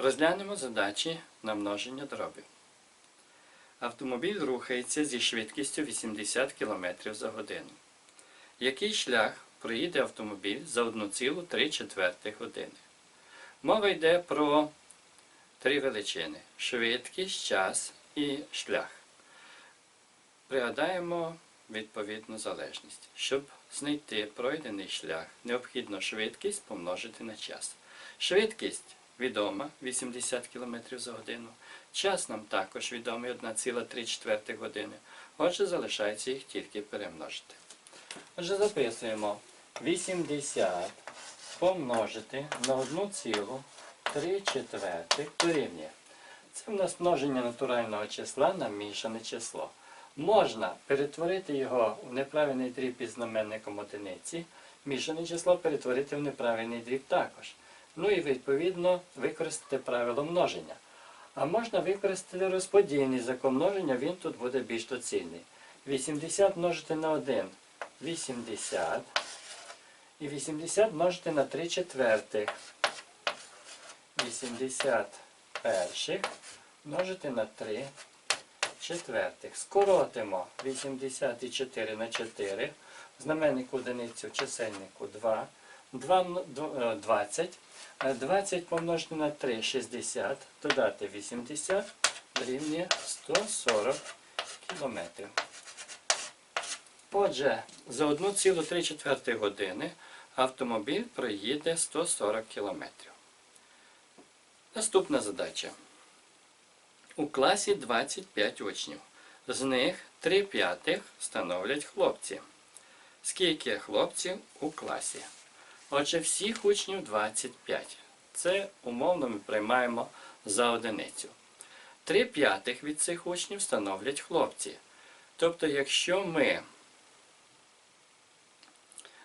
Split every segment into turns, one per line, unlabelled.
Розглянемо задачі на множення дробів. Автомобіль рухається зі швидкістю 80 км за годину. Який шлях проїде автомобіль за 1,3 години? Мова йде про три величини: швидкість, час і шлях. Пригадаємо відповідну залежність. Щоб знайти пройдений шлях, необхідно швидкість помножити на час. Швидкість відома 80 км за годину. Час нам також відомий 1,3 години. Отже, залишається їх тільки перемножити. Отже, записуємо 80 помножити на 1,3 четвертих. Це в нас множення натурального числа на мішане число. Можна перетворити його в неправильний дріб із знаменником одиниці, мішане число перетворити в неправильний дріб також. Ну і відповідно використати правило множення. А можна використати розподільний закон множення, він тут буде більш доцільний. 80 множити на 1 80. І 80 множити на 3 четвертих. 80 перших множити на 3 четвертих. Скоротимо 84 на 4. Знаменник одиницю чисельнику 2. 2 м- дв- е, 20. Е, 20 помножити на 3 60. Додати 80 дорівнює 140 кілометрів. Отже, за 1,3 години автомобіль проїде 140 кілометрів. Наступна задача. У класі 25 учнів. З них 3 п'ятих становлять хлопці. Скільки хлопців у класі? Отже, всіх учнів 25. Це умовно ми приймаємо за одиницю. 3 п'ятих від цих учнів становлять хлопці. Тобто, якщо ми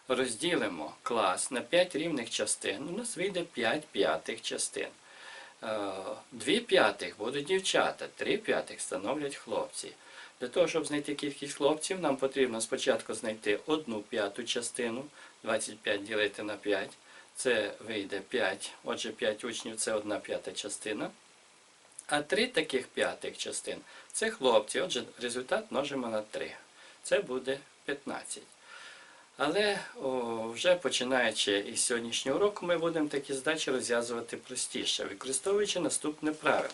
розділимо клас на 5 рівних частин, у нас вийде 5 п'ятих частин. Е, Дві п'ятих будуть дівчата, три п'ятих становлять хлопці. Для того, щоб знайти кількість хлопців, нам потрібно спочатку знайти одну п'яту частину, 25 ділити на 5, це вийде 5, отже 5 учнів це одна п'ята частина. А три таких п'ятих частин це хлопці, отже результат множимо на 3. Це буде 15. Але о, вже починаючи із сьогоднішнього року, ми будемо такі задачі розв'язувати простіше, використовуючи наступне правило.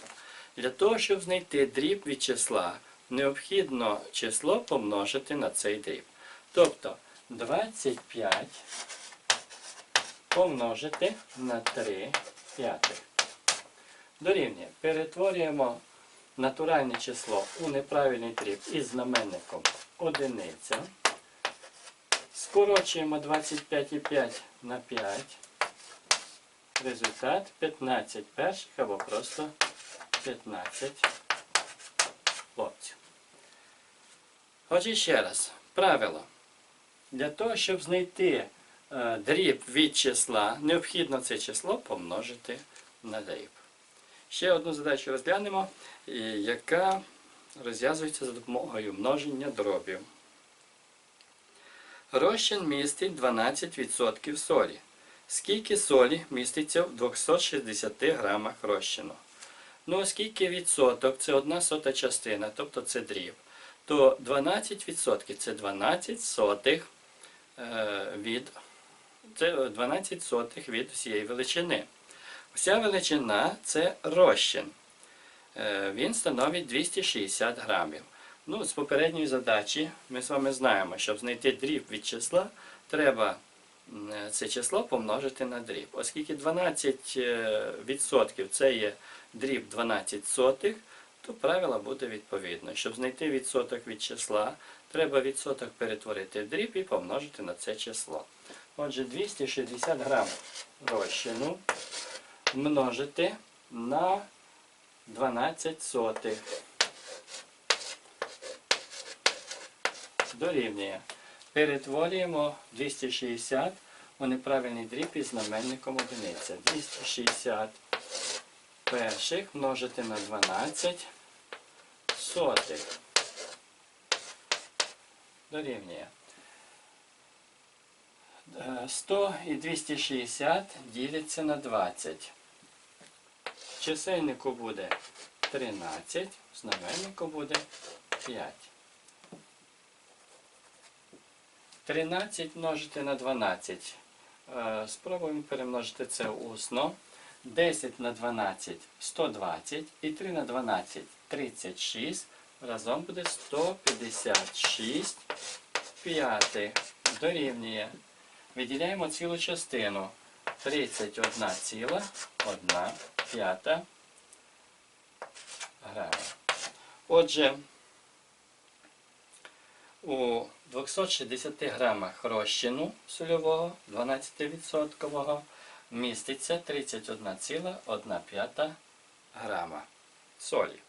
Для того, щоб знайти дріб від числа, необхідно число помножити на цей дріб. Тобто 25 помножити на 3 п'ятих. Дорівнює. Перетворюємо натуральне число у неправильний дріб із знаменником одиниця. Скорочуємо 25,5 на 5. Результат 15 перших або просто 15 хлопців. Отже, ще раз. Правило. Для того, щоб знайти е, дріб від числа, необхідно це число помножити на дріб. Ще одну задачу розглянемо, яка розв'язується за допомогою множення дробів. Розчин містить 12% солі. Скільки солі міститься в 260 грамах розчину? Ну, оскільки відсоток це одна сота частина, тобто це дріб, то 12% це 12 сотих е, від, це 12 сотих від всієї величини. Вся величина це розчин. Е, Він становить 260 грамів. Ну, з попередньої задачі ми з вами знаємо, щоб знайти дріб від числа, треба це число помножити на дріб. Оскільки 12% це є дріб 12 сотих, то правило буде відповідно. Щоб знайти відсоток від числа, треба відсоток перетворити в дріб і помножити на це число. Отже, 260 грам розчину множити на 12 сотих. Дорівнює. Перетворюємо 260 у неправильний дріб із знаменником одиниця. 260 перших множити на 12 сотих. Дорівнює. Е, 100 і 260 діляться на 20. Чисельнику буде 13, знаменнику буде 5. 13 множити на 12. Е, Спробуємо перемножити це усно. 10 на 12 120 і 3 на 12 36. Разом буде 156 п'ятих. Дорівнює. Виділяємо цілу частину. 31 ціла 1 п'ята грама. Отже, у 260 грамах розчину сольового 12% міститься 31,1 грама солі.